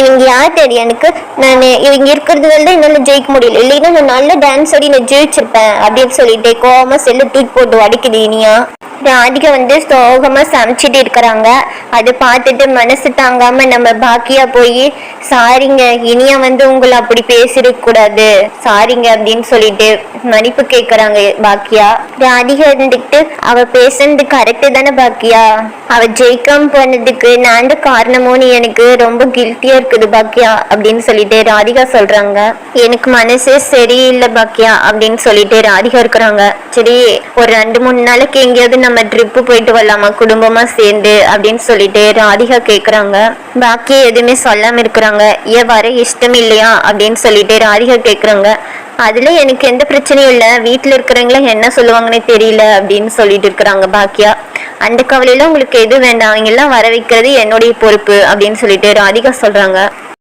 இவங்க யார் தெரியும் எனக்கு நான் இவங்க இருக்கிறதுனால தான் என்னால் ஜெயிக்க முடியல. இல்லைன்னா நான் நல்ல டான்ஸ் ஆடி நான் ஜெயிச்சிருப்பேன் அப்படின்னு சொல்லிட்டு கோவமா செல்லு தூக்கி போட்டு அடிக்குது இனியா. ராதிகா வந்து சோகமாக சமைச்சிட்டு இருக்கிறாங்க. அதை பார்த்துட்டு மனசு தாங்காமல் நம்ம பாக்கியா போய் சாரிங்க இனியா வந்து உங்களை அப்படி பேசிருக்கூடாது சாரிங்க அப்படின்னு சொல்லிட்டு மன்னிப்பு கேட்குறாங்க பாக்கியா. ராதிகா இருந்துக்கிட்டு அவ பேசுனது கரெக்டு தானே பாக்கியா? அவ ஜெயிக்காம போனதுக்கு நான் தான் காரணமோன்னு எனக்கு ரொம்ப கில்ட்டியா இருக்குது பாக்கியா? அப்படின்னு சொல்லிட்டு ராதிகா சொல்றாங்க. எனக்கு மனசே சரியில்லை பாக்கியா அப்படின்னு சொல்லிட்டு ராதிகா இருக்கிறாங்க. சரி ஒரு ரெண்டு மூணு நாளைக்கு எங்கேயாவது நம்ம ட்ரிப்பு போயிட்டு வரலாமா? குடும்பமா சேர்ந்து அப்படின்னு சொல்லிட்டு ராதிகா கேக்குறாங்க. பாக்கி எதுவுமே சொல்லாம இருக்கிறாங்க. ஏன் வர இஷ்டம் இல்லையா? அப்படின்னு சொல்லிட்டு ராதிகா கேக்குறாங்க. அதுல எனக்கு எந்த பிரச்சனையும் இல்லை. வீட்டுல இருக்கிறவங்கள என்ன சொல்லுவாங்கன்னே தெரியல அப்படின்னு சொல்லிட்டு இருக்கிறாங்க பாக்கியா. அந்த கவலையில உங்களுக்கு எது வேண்டாம்? அவங்க எல்லாம் வர வைக்கிறது என்னுடைய பொறுப்பு அப்படின்னு சொல்லிட்டு ராதிகா சொல்றாங்க.